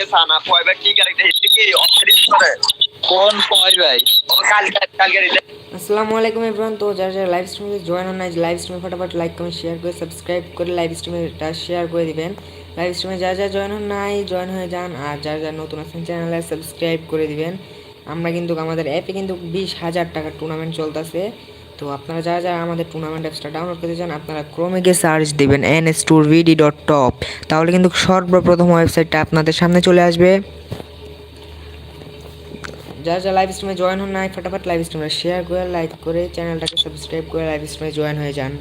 আগে সানা পয়বা কি কি অফারিং করে? কোন পয় ভাই? কালকে কালকে আসসালামু আলাইকুম এভরিওয়ান তো যারা যারা লাইভ স্ট্রিমে জয়েন হন নাই লাইভ স্ট্রিমে ফটাফট লাইক কমেন্ট শেয়ার করে সাবস্ক্রাইব করে লাইভ স্ট্রিমেটা শেয়ার করে দিবেন। লাইভ স্ট্রিমে যারা যারা জয়েন হন নাই জয়েন হয়ে যান আর যারা যারা নতুন আছেন চ্যানেলে সাবস্ক্রাইব করে দিবেন। আমরা কিন্তু আমাদের অ্যাপে কিন্তু বিশ হাজার টাকার টুর্নামেন্ট চলতেছে। তো আপনারা যারা যারা আমাদের টুর্নামেন্ট অ্যাপসটা ডাউনলোড করতে চান, আপনারা ক্রোমে গিয়ে সার্চ দেবেন N S tour VD dot top তাহলে কিন্তু সর্বপ্রথম ওয়েবসাইটটা আপনাদের সামনে চলে আসবে। যারা যারা লাইভ স্ট্রিমে জয়েন হন নাই, ফটাফট লাইভ স্ট্রিমে শেয়ার করে লাইক করে চ্যানেলটাকে সাবস্ক্রাইব করে লাইভ স্ট্রিমে জয়েন হয়ে যান।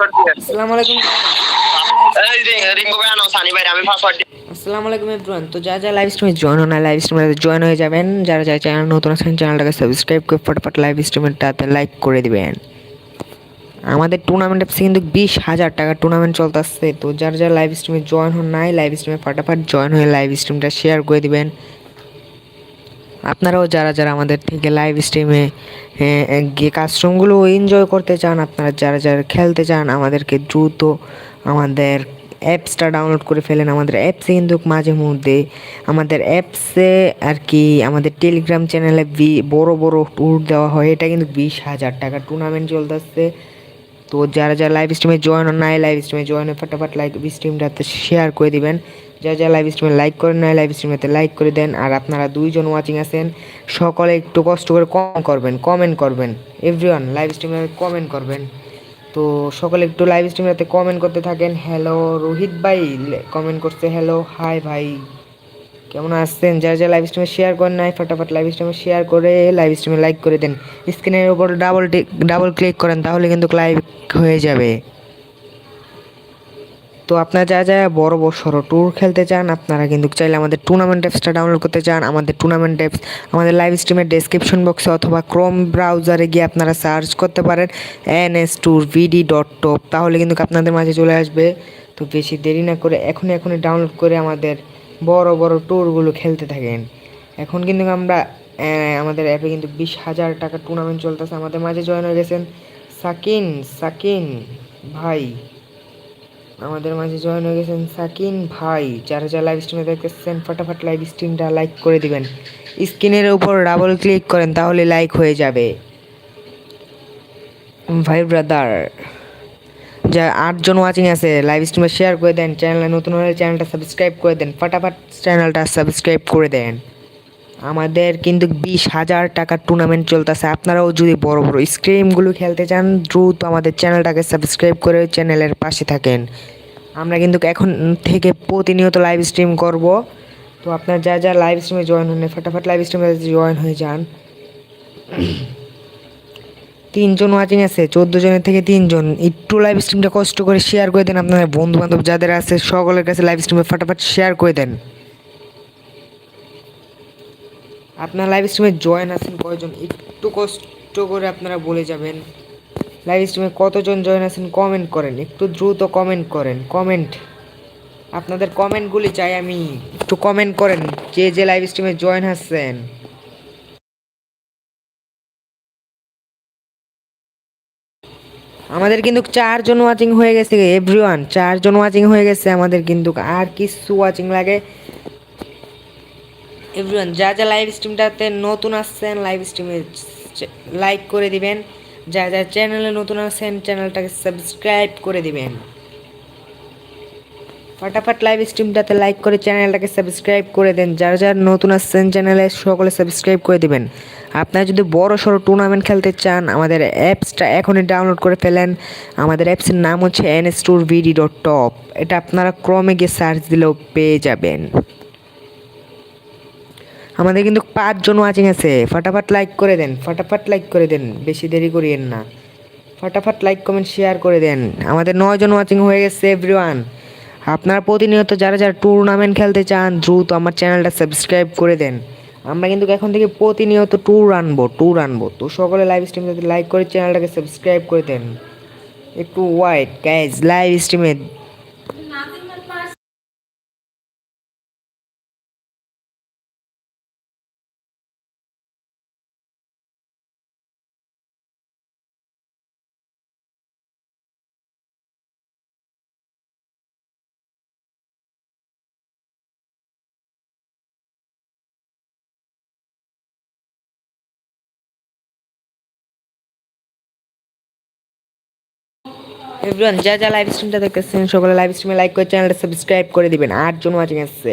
আসসালামু আলাইকুম এই রিং রিং ভাই আনো সানি ভাই আমি পাসওয়ার্ড আসসালামু আলাইকুম এভরিওয়ান তো যারা যারা লাইভ স্ট্রিমে জয়েন হন লাইভ স্ট্রিমে জয়েন হয়ে যাবেন। যারা যারা চ্যানেল নতুন আছেন চ্যানেলটাকে সাবস্ক্রাইব করে ফটাফট লাইভ স্ট্রিমেরটাতে লাইক করে দিবেন। আমাদের টুর্নামেন্ট কিন্তু বিশ হাজার টাকার টুর্নামেন্ট চলতেছে। তো যারা যারা লাইভ স্ট্রিমে জয়েন হন নাই লাইভ স্ট্রিমে ফটাফট জয়েন হয়ে লাইভ স্ট্রিমটা শেয়ার করে দিবেন। আপনারাও যারা যারা আমাদের থেকে লাইভ স্ট্রিমে গিয়ে কাস্টমগুলো এনজয় করতে চান, আপনারা যারা যারা খেলতে চান, আমাদেরকে দ্রুত আমাদের অ্যাপসটা ডাউনলোড করে ফেলেন। আমাদের অ্যাপসে কিন্তু মাঝে মধ্যে আমাদের অ্যাপসে আর কি আমাদের টেলিগ্রাম চ্যানেলে বি, বড় বড় ট্যুর দেওয়া হয়। এটা কিন্তু বিশ হাজার টাকা টুর্নামেন্ট চলতেছে। তো যারা যারা লাইভ স্ট্রিমে জয়েন নাই লাইভ স্ট্রিমে জয়েন ফটাফট লাইভ স্ট্রিমটাতে শেয়ার করে দিবেন। যারা যারা লাইভ স্ট্রিমে লাইক করেন নাই লাইভ স্ট্রিমেতে লাইক করে দেন। আর আপনারা দুইজন ওয়াচিং আছেন, সকলে একটু কষ্ট করে কম করবেন কমেন্ট করবেন। এভরিওয়ান লাইভ স্ট্রিমে কমেন্ট করবেন। তো সকলে একটু লাইভ স্ট্রিমেতে কমেন্ট করতে থাকেন। হ্যালো রোহিত ভাই কমেন্ট করছে হ্যালো হাই ভাই। কেমন আসছেন যারা যারা লাইভ স্ট্রিমে শেয়ার করেন নাই, ফটাফট লাইভ স্ট্রিমে শেয়ার করে লাইভ স্ট্রিমে লাইক করে দেন। স্ক্রিনের উপর ডাবল ডাবল ক্লিক করেন, তাহলে কিন্তু লাইভ হয়ে যাবে। তো আপনারা যা যা বড় বড় সড়ো ট্যুর খেলতে চান, আপনারা কিন্তু চাইলে আমাদের টুর্নামেন্ট অ্যাপসটা ডাউনলোড করতে চান। আমাদের টুর্নামেন্ট অ্যাপস আমাদের লাইভ স্ট্রিমের ডেসক্রিপশন বক্সে অথবা ক্রোম ব্রাউজারে গিয়ে আপনারা সার্চ করতে পারেন N S tour VD dot top তাহলে কিন্তু আপনাদের মাঝে চলে আসবে। তো বেশি দেরি না করে এখনই এখনই ডাউনলোড করে আমাদের বড় বড় ট্যুরগুলো খেলতে থাকেন। এখন কিন্তু আমরা আমাদের অ্যাপে কিন্তু বিশ হাজার টাকা টুর্নামেন্ট চলতেছে। আমাদের মাঝে জয়েন হয়ে গেছেন সাকিন সাকিন ভাই। আমাদের মাঝে জয়েন হয়ে গেছেন সাকিন ভাই। যারা যারা লাইভ স্ট্রিমে দেখতেছেন, ফটাফট লাইভ স্ট্রিমটা লাইক করে দিবেন। স্ক্রিনের উপর ডাবল ক্লিক করেন, তাহলে লাইক হয়ে যাবে। ভাই ব্রাদার যা আটজন ওয়াচিং আছে লাইভ স্ট্রিমে শেয়ার করে দেন চ্যানেলে নতুন হলে চ্যানেলটা সাবস্ক্রাইব করে দেন, ফটাফট চ্যানেলটা সাবস্ক্রাইব করে দেন। আমাদের কিন্তু বিশ হাজার টাকার টুর্নামেন্ট চলতেছে। আপনারাও যদি বড় বড় স্ক্রিমগুলো খেলতে চান, দ্রুত আমাদের চ্যানেলটাকে সাবস্ক্রাইব করে চ্যানেলের পাশে থাকেন। আমরা কিন্তু এখন থেকে প্রতিনিয়ত লাইভ স্ট্রিম করব। তো আপনার যা যা লাইভ স্ট্রিমে জয়েন হন, ফটাফট লাইভ স্ট্রিমে জয়েন হয়ে যান। তিনজন ওয়াচিং আছে, চোদ্দ জনের থেকে তিনজন। একটু লাইভ স্ট্রিমটা কষ্ট করে শেয়ার করে দেন আপনাদের বন্ধু বান্ধব যাদের আছে, সকলের কাছে লাইভ স্ট্রিমে ফটাফট শেয়ার করে দেন। আপনার লাইভ স্ট্রিমে জয়েন আছেন কয়জন? একটু কষ্ট করে আপনারা বলে যাবেন। লাইভ স্ট্রিমে কতজন জয়েন আছেন কমেন্ট করেন। একটু দ্রুত কমেন্ট করেন। কমেন্ট আপনাদের কমেন্টগুলি চাই আমি। একটু কমেন্ট করেন যে যে লাইভ স্ট্রিমে জয়েন আছেন। আমাদের কিন্তু চারজন ওয়াচিং হয়ে গেছে এভরিওয়ান চারজন ওয়াচিং হয়ে গেছে, আমাদের কিন্তু আর কিছু ওয়াচিং লাগে। এভরিওয়ান যা যা লাইভ স্ট্রিমটাতে নতুন আসছেন লাইভ স্ট্রিমে লাইক করে দিবেন। যা যা চ্যানেলে নতুন আছেন চ্যানেলটাকে সাবস্ক্রাইব করে দিবেন। ফটাফট লাইভ স্ট্রিমটাতে লাইক করে চ্যানেলটাকে সাবস্ক্রাইব করে দেন। যারা যারা নতুন আসছেন চ্যানেলে সকলে সাবস্ক্রাইব করে দিবেন। আপনারা যদি বড় সড়ো টুর্নামেন্ট খেলতে চান, আমাদের অ্যাপসটা এখনই ডাউনলোড করে ফেলেন। আমাদের অ্যাপসের নাম হচ্ছে N S tour VD dot top এটা আপনারা ক্রমে গিয়ে সার্চ দিলেও পেয়ে যাবেন। আমাদের কিন্তু পাঁচজন ওয়াচিং আছে। ফটাফট লাইক করে দেন, ফটাফট লাইক করে দেন, বেশি দেরি করিয়েন না। ফটাফট লাইক কমেন্ট শেয়ার করে দেন। আমাদের নয়জন ওয়াচিং হয়ে গেছে এভরিওয়ান আপনারা প্রতিনিয়ত যারা যারা টুর্নামেন্ট খেলতে চান, দ্রুত আমার চ্যানেলটা সাবস্ক্রাইব করে দেন। আমরা কিন্তু এখন থেকে প্রতিনিয়ত ট্যুর আনব ট্যুর আনব। তো সকলে লাইভ স্ট্রিমটাতে লাইক করে চ্যানেলটাকে সাবস্ক্রাইব করে দেন। একটু ওয়াইট গ্যাস লাইভ স্ট্রিমে এভরিওয়ান যা যা লাইভ স্ট্রিমটা দেখতেছেন, সকলে লাইভ স্ট্রিমে লাইক করে চ্যানেলটা সাবস্ক্রাইব করে দিবেন। আটজন ওয়াচিং আসছে।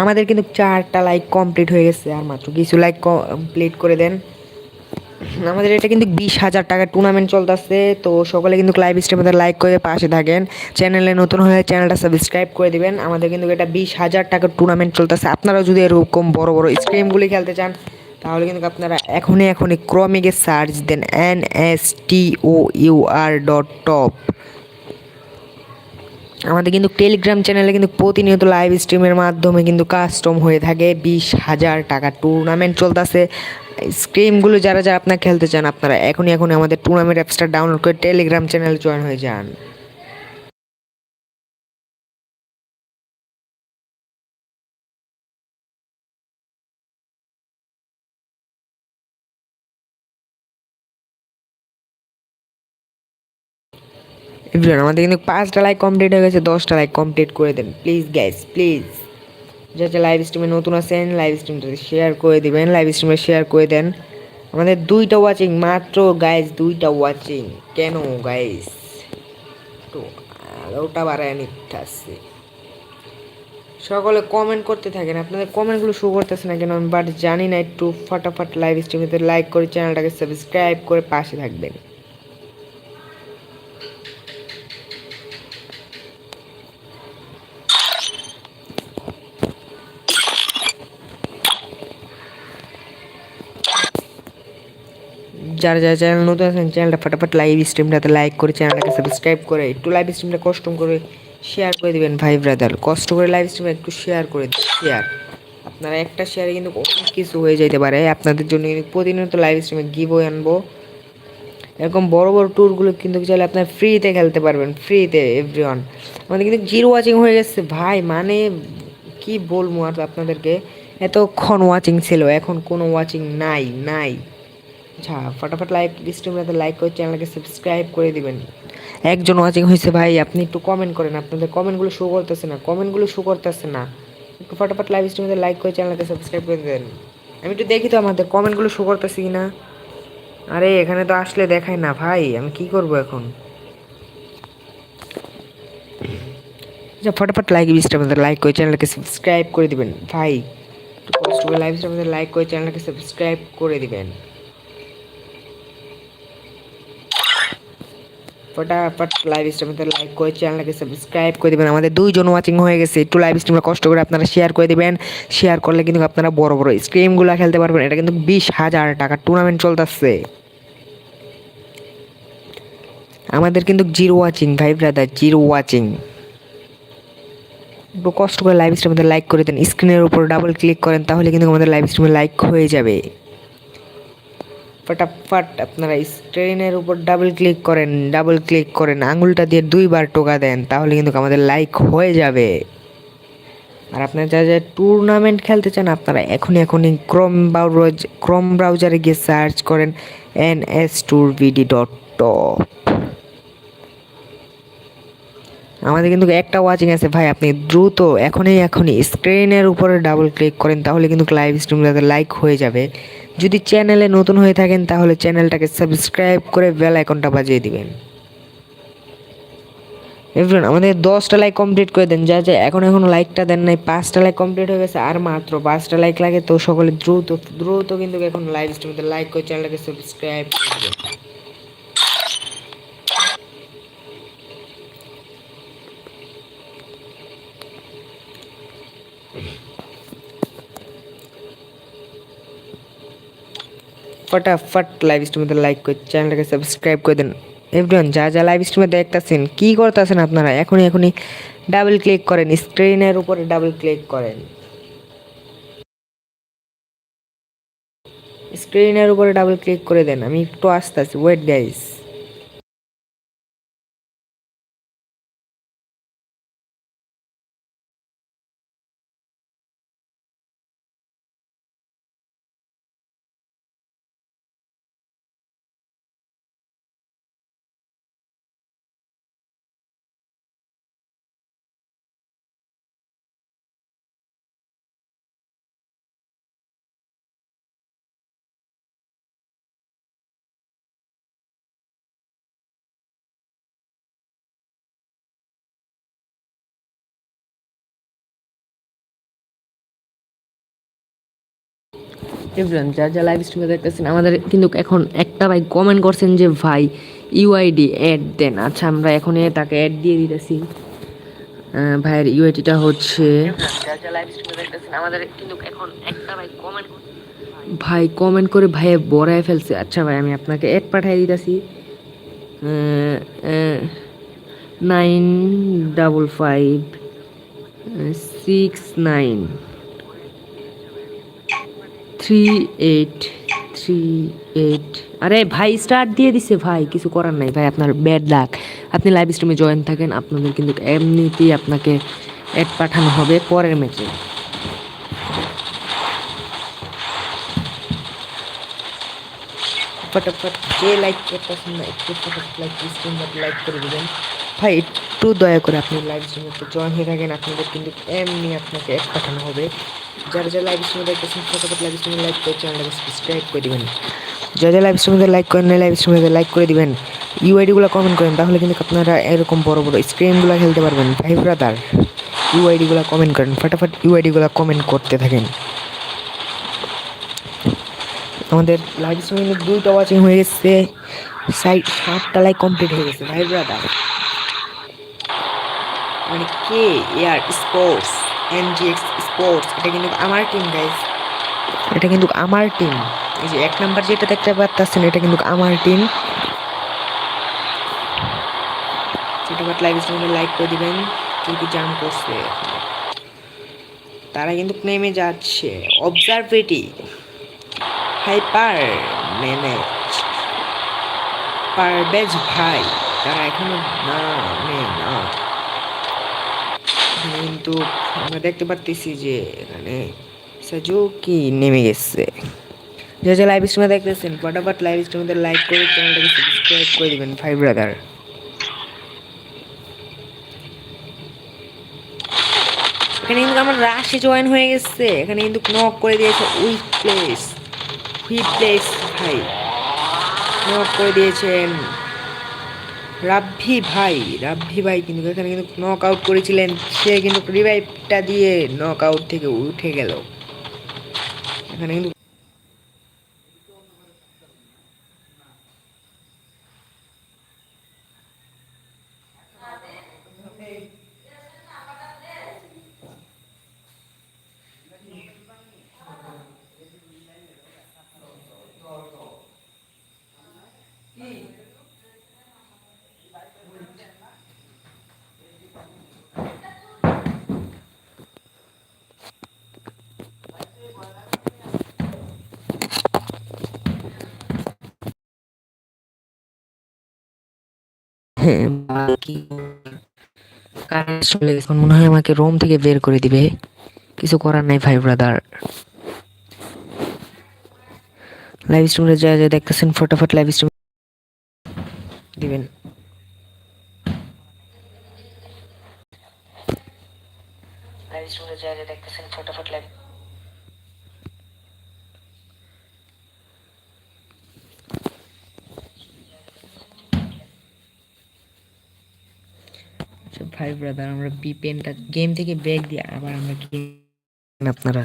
আমাদের কিন্তু চারটা লাইক কমপ্লিট হয়ে গেছে, আর মাত্র কিছু লাইক কমপ্লিট করে দেন। আমাদের এটা কিন্তু বিশ হাজার টাকার টুর্নামেন্ট চলতেছে, তো সকলে কিন্তু লাইভ স্ট্রিমে লাইক করে পাশে থাকেন। চ্যানেলে নতুন হলে চ্যানেলটা সাবস্ক্রাইব করে দিবেন। আমাদের কিন্তু এটা বিশ হাজার টাকার টুর্নামেন্ট চলতেছে। আপনারাও যদি এরকম বড় বড় স্ক্রিমগুলি খেলতে চান, তাহলে কিন্তু আপনারা এখনই এখনই ক্রমিকে সার্চ দেন N S T O U R dot top আমাদের কিন্তু টেলিগ্রাম চ্যানেলে কিন্তু প্রতিনিয়ত লাইভ স্ট্রিমের মাধ্যমে কিন্তু কাস্টম হয়ে থাকে। বিশ হাজার টাকা টুর্নামেন্ট চলতেছে। স্ক্রিমগুলো যারা যারা আপনার খেলতে চান, আপনারা এখনই এখন আমাদের টুর্নামেন্ট অ্যাপসটা ডাউনলোড করে টেলিগ্রাম চ্যানেল জয়েন হয়ে যান। আমাদের কিন্তু পাঁচটা লাইক কমপ্লিট হয়ে গেছে, দশটা লাইক কমপ্লিট করে দেন। প্লিজ গ্যাস প্লিজ যা যা লাইভ স্ট্রিমে নতুন আছেন লাইভ স্ট্রিমটা শেয়ার করে দিবেন লাইভ স্ট্রিমে শেয়ার করে দেন। আমাদের দুইটা ওয়াচিং মাত্র গাইজ দুইটা ওয়াচিং কেন গাইজ তো ওটা বাড়ায় নিতে আসছে সকলে কমেন্ট করতে থাকেন। আপনাদের কমেন্টগুলো শো করতেছে না কেন? আমি বাট জানি না, একটু ফটাফট লাইভ স্ট্রিমেতে লাইক করে চ্যানেলটাকে সাবস্ক্রাইব করে পাশে থাকবেন। যারা যারা চ্যানেল নতুন আছেন, চ্যানেলটা ফটাফট লাইভ স্ট্রিমটাতে লাইক করে চ্যানেলটাকে সাবস্ক্রাইব করে, একটু লাইভ স্ট্রিমটা কষ্ট করে শেয়ার করে দিবেন ভাই ব্রাদার কষ্ট করে লাইভ স্ট্রিমে একটু শেয়ার করে শেয়ার আপনারা একটা শেয়ারে কিন্তু অনেক কিছু হয়ে যেতে পারে। আপনাদের জন্য কিন্তু প্রতিনিয়ত লাইভ স্ট্রিমে গিভ আনব। এরকম বড় বড় ট্যুরগুলো কিন্তু চাইলে আপনার ফ্রিতে খেলতে পারবেন ফ্রিতে এভরিওয়ান আমাদের কিন্তু জিরো ওয়াচিং হয়ে গেছে ভাই মানে কি বলব আর আপনাদেরকে? এতক্ষণ ওয়াচিং ছিল, এখন কোনো ওয়াচিং নাই নাই। আচ্ছা ফটাফট লাইভ স্ট্রিমটাতে লাইক করে চ্যানেলকে সাবস্ক্রাইব করে দিবেন। একজন ওয়াচিং হয়েছে ভাই, আপনি একটু কমেন্ট করেন, আপনাদের কমেন্টগুলো শো করতেছে না কমেন্টগুলো শো করতেছে না। একটু ফটাফট লাইভ স্ট্রিমে লাইক করে চ্যানেলকে সাবস্ক্রাইব করে দেন আমি একটু দেখি তো আমাদের কমেন্টগুলো শো করতেছি কি না আরে, এখানে তো আসলে দেখায় না ভাই, আমি কি করব এখন? আচ্ছা ফটাফট লাইক স্ট্রিমে লাইক করে চ্যানেলকে সাবস্ক্রাইব করে দিবেন। ভাই, একটু কষ্ট করে লাইভ স্ট্রিমে লাইক করে চ্যানেলকে সাবস্ক্রাইব করে দিবেন। ফটাফট লাইভ স্ট্রিমে লাইক করে চ্যানেলকে সাবস্ক্রাইব করে দেবেন আমাদের দুইজন ওয়াচিং হয়ে গেছে একটু লাইভ স্ট্রিমে কষ্ট করে আপনারা শেয়ার করে দিবেন শেয়ার করলে কিন্তু আপনারা বড় বড় স্ক্রিমগুলো খেলতে পারবেন এটা কিন্তু বিশ হাজার টাকার টুর্নামেন্ট চলতেছে আমাদের কিন্তু জিরো ওয়াচিং ভাই ব্রাদার জিরো ওয়াচিং একটু কষ্ট করে লাইভ স্ট্রিমে লাইক করে দেন স্ক্রিনের উপর ডাবল ক্লিক করেন তাহলে কিন্তু আমাদের লাইভ স্ট্রিমে লাইক হয়ে যাবে ফটাফট আপনারা স্ক্রিনের উপর ডাবল ক্লিক করেন ডাবল ক্লিক করেন, আঙুলটা দিয়ে দুইবার টোকা দেন, তাহলে কিন্তু আমাদের লাইক হয়ে যাবে। আর আপনারা যা যা টুর্নামেন্ট খেলতে চান, আপনারা এখনই এখনই ক্রোম ব্রাউজ ক্রোম ব্রাউজারে গিয়ে সার্চ করেন N S tour VD dot top আমাদের কিন্তু একটা ওয়াচিং আছে। ভাই, আপনি দ্রুত, এখনই এখনই স্ক্রিনের উপরে ডাবল ক্লিক করেন, তাহলে কিন্তু লাইভ স্ট্রিমটাতে লাইক হয়ে যাবে। যদি চ্যানেলে নতুন হয়ে থাকেন, তাহলে চ্যানেলটাকে সাবস্ক্রাইব করে বেল আইকনটা বাজিয়ে দিবেন। এভরিওয়ান আমাদের দশটা লাইক কমপ্লিট করে দেন। যা যা, এখন, এখনও লাইকটা দেন নাই, পাঁচটা লাইক কমপ্লিট হয়ে গেছে, আর মাত্র পাঁচটা লাইক লাগে, তো সকলে দ্রুত দ্রুত কিন্তু এখন লাইভ স্ট্রিমে লাইক করে চ্যানেলটাকে সাবস্ক্রাইব করে ফটাফট লাইভ স্ট্রিমে লাইক করে চ্যানেলটাকে সাবস্ক্রাইব করে দেন। এভরিওয়ান যা যা লাইভ স্ট্রিমে দেখতেছেন, কী করতেছেন আপনারা? এখনই এখনই ডাবল ক্লিক করেন স্ক্রিনের উপরে ডাবল ক্লিক করেন। স্ক্রিনের উপরে ডাবল ক্লিক করে দেন, আমি একটু আসতেছি ওয়েট গাইস এভরিওয়ান যা যা লাইভ স্ট্রিমে দেখতেছেন আমাদের কিন্তু এখন একটা ভাই কমেন্ট করছেন যে ভাই ইউআইডি অ্যাড দেন। আচ্ছা আমরা এখন তাকে অ্যাড দিয়ে দিতেছি। ভাইয়ের ইউআইডিটা হচ্ছে আমাদের কিন্তু এখন একটা ভাই কমেন্ট ভাই কমেন্ট করে ভাইয়ে বড়ায় ফেলছে। আচ্ছা ভাই আমি আপনাকে অ্যাড পাঠিয়ে দিতেছি। Nine double five six nine three eight three eight আরে ভাই স্টার্ট দিয়ে দিছে ভাই, কিছু করার নাই ভাই, আপনার ব্যাড লাক আপনি লাইভ স্ট্রিমে জয়েন থাকেন, আপনাদের কিন্তু এমনিতেই আপনাকে অ্যাড পাঠানো হবে পরের ম্যাচে ফটাফট যে লাইক করতেছেন না, একটু ফটাফট লাইক স্ক্রিন লাইক করে দিবেন। ভাই, একটু দয়া করে আপনি লাইভ স্ট্রিমে একটু জয়েন হয়ে থাকেন। আপনাদের কিন্তু এমনি আপনাকে এক পাঠানো হবে। যারা যারা লাইভ স্ট্রিমে দেখতেছেন ফটাফট লাইভ স্ট্রিমে লাইক করে চ্যানেলটাকে সাবস্ক্রাইব করে দেবেন। যারা যারা লাইভ স্ট্রিমে লাইক করেন না লাইভ স্ট্রিমে লাইক করে দিবেন। ইউআইডিগুলো কমেন্ট করেন, তাহলে কিন্তু আপনারা এরকম বড় বড় স্ক্রিনগুলো খেলতে পারবেন। ভাই ব্রাদার ইউআইডিগুলো কমেন্ট করেন, ফটাফট ইউআইডিগুলো কমেন্ট করতে থাকেন। আমাদের লাইভ স্ট্রিমে দুইটা ওয়াচিং হয়ে গেছে। সাইড সাতটা লাইক কমপ্লিট হয়ে গেছে। ভাই ব্রাদার মানে কে? এয়ার, স্পোর্টস, এনজিএক্স, স্পোর্টস, এটা কিন্তু আমার টিম গাইজ এটা কিন্তু আমার টিম এই যে এক নাম্বার যেটা দেখতে পাচ্ছেন এটা কিন্তু আমার টিম ছোটখাটো লাইভ স্ট্রিমে লাইক করে দিবেন কেউ কি জাম করছে। তারা কিন্তু নেমে যাচ্ছে। অবজারভেটি হাইপার ম্যানেজ পারবেজ ভাই, তারা এখনও না না। কিন্তু আমরা দেখতে পারতেছি যে এখানে সাজুকি নেমে গেছে। যে যে লাইভ স্ট্রিমে দেখতেছেন, ফটাফট লাইভ স্ট্রিমে লাইক করে চ্যানেলটাকে সাবস্ক্রাইব করে দিবেন, ভাই ব্রাদার এখানে কিন্তু আমার রাশে জয়েন হয়ে গেছে। এখানে কিন্তু নক করে দিয়েছে উইক প্লেস উইক প্লেস ভাই। নক করে দিয়েছেন। রাব্ভি ভাই রাব্ভি ভাই কিন্তু এখানে কিন্তু নক আউট করেছিলেন। সে কিন্তু রিভাইভটা দিয়ে নক আউট থেকে উঠে গেল। এখানে কিন্তু হ্যাঁ। চলে গেছে মনে হয় আমাকে রোম থেকে বের করে দিবে। কিছু করার নাই ভাই ব্রাদার লাইভ স্ট্রিমে যা যা দেখতেছেন, ফটাফট লাইভ স্ট্রিম দিবেন। লাইভ স্ট্রিমে যা যা ফটাফট লাইভ ভাই ব্রাদার আমরা বিপিএনটা গেম থেকে ব্রেক দিয়ে আবার আমরা গেম আপনারা।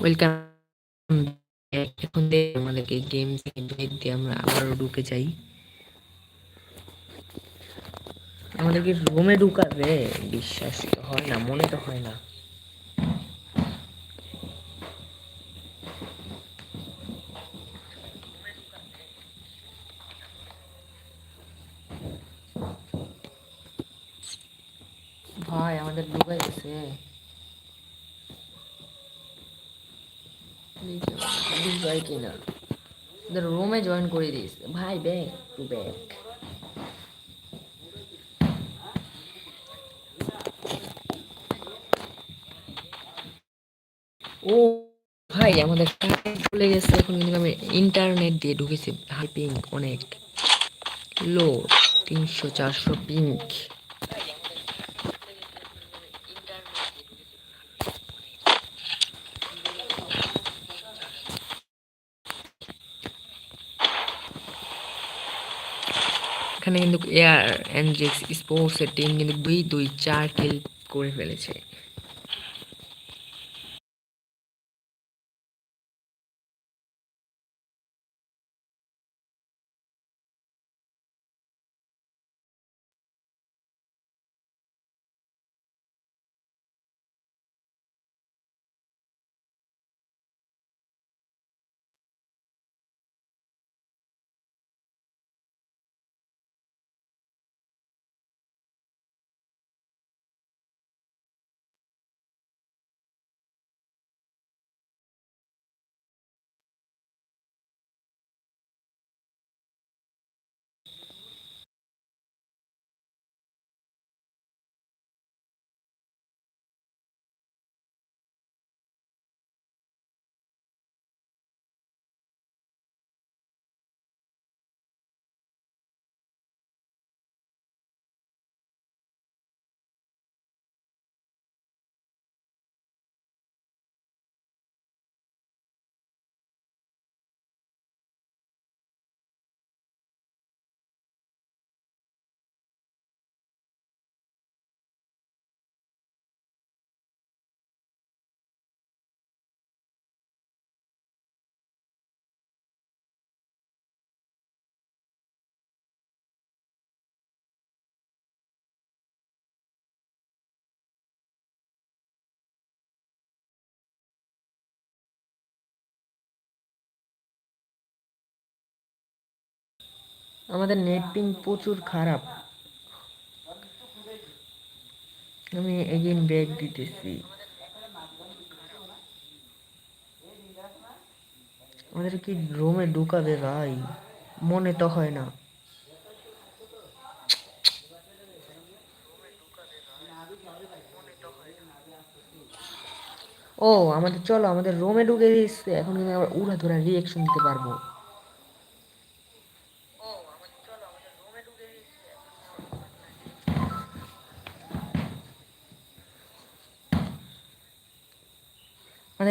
ওয়েলকাম এখন আমাদেরকে গেম দিয়ে আমরা ঢুকে যাই। আমাদেরকে রুমে ঢুকাবে, বিশ্বাস হয় না, মনে তো হয় না। ভাই, আমাদের ঢুকাই গেছে ঢুকাই কিনা ওদের রুমে জয়েন করে দিস ভাই ব্যাক টু ব্যাক ও, ভাই, আমাদের চলে গেছে। এখন কিন্তু আমি ইন্টারনেট দিয়ে ঢুকেছি। হাই পিঙ্ক অনেক। লো তিনশো চারশো পিঙ্ক এখানে কিন্তু এয়ার এনজেক্স স্পোর্টসের টিম কিন্তু দুই দুই চার কিল করে ফেলেছে। আমাদের নেটটিং প্রচুর খারাপ। আমি এগেইন ব্যাক দিতেছি। আমাদের কি রুমে ঢুকাবে ভাই? মনে তো হয় না। ও, আমাদের চলো, আমাদের রোমে ঢুকে দিচ্ছে এখন কিন্তু আমরা উড়া ধরা রিয়েকশন দিতে পারব।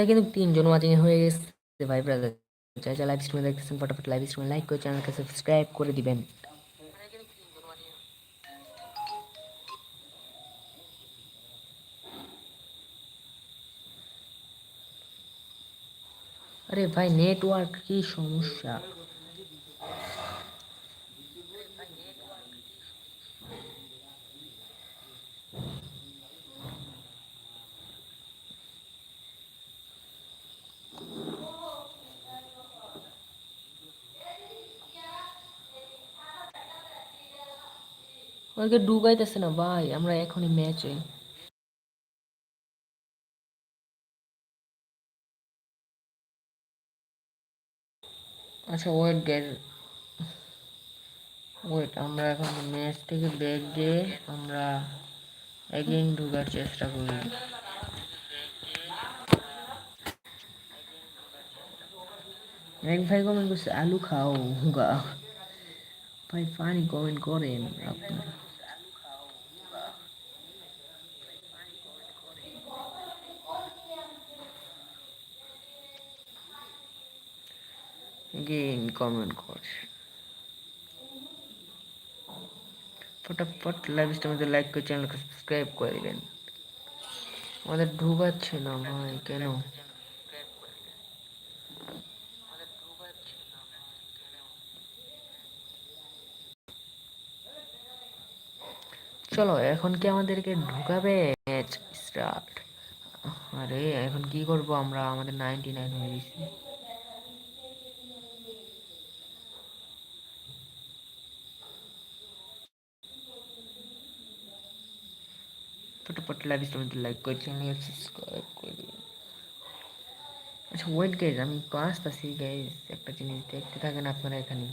আমাদের কিন্তু তিনজন ওয়াচিং হয়ে গেছে। ভাই ব্রাদার যারা যারা লাইভ স্ট্রিমে দেখতেছেন ফটাফট লাইভ স্ট্রিমে লাইক করে চ্যানেলকে সাবস্ক্রাইব করে দিবেন। আরে ভাই নেটওয়ার্ক কি সমস্যা? ওকে ডুবাইতেছে না, ভাই, আমরা এখনই ম্যাচে আচ্ছা ওয়েট গেট ওয়েট আমরা এখন ম্যাচ থেকে ব্যাক দিয়ে আমরা এগেইন ঢোকার চেষ্টা করি। এক ভাই কমেন্ট করছে, আলু খাও, গা। ভাই পানি কমেন্ট করেন আপনারা। গেইন কমেন্ট করছে। ফটাফট লাইভ স্ট্রিমে লাইক করে চ্যানেলকে সাবস্ক্রাইব করে দিবেন। আমাদের ঢুকাচ্ছে না ভাই, কেন? চলো, এখন কি আমাদেরকে ঢুকাবে? ম্যাচ স্টার্ট আরে এখন কি করব আমরা? আমাদের নাইনটি নাইন হয়ে গেছি। ফটাফট লাইভ স্ট্রিমে লাইক করে চ্যানেল সাবস্ক্রাইব করে আচ্ছা ওয়েট গাইজ আমি আসতেছি গাইজ একটা জিনিস দেখতে থাকেন আপনারা এখানে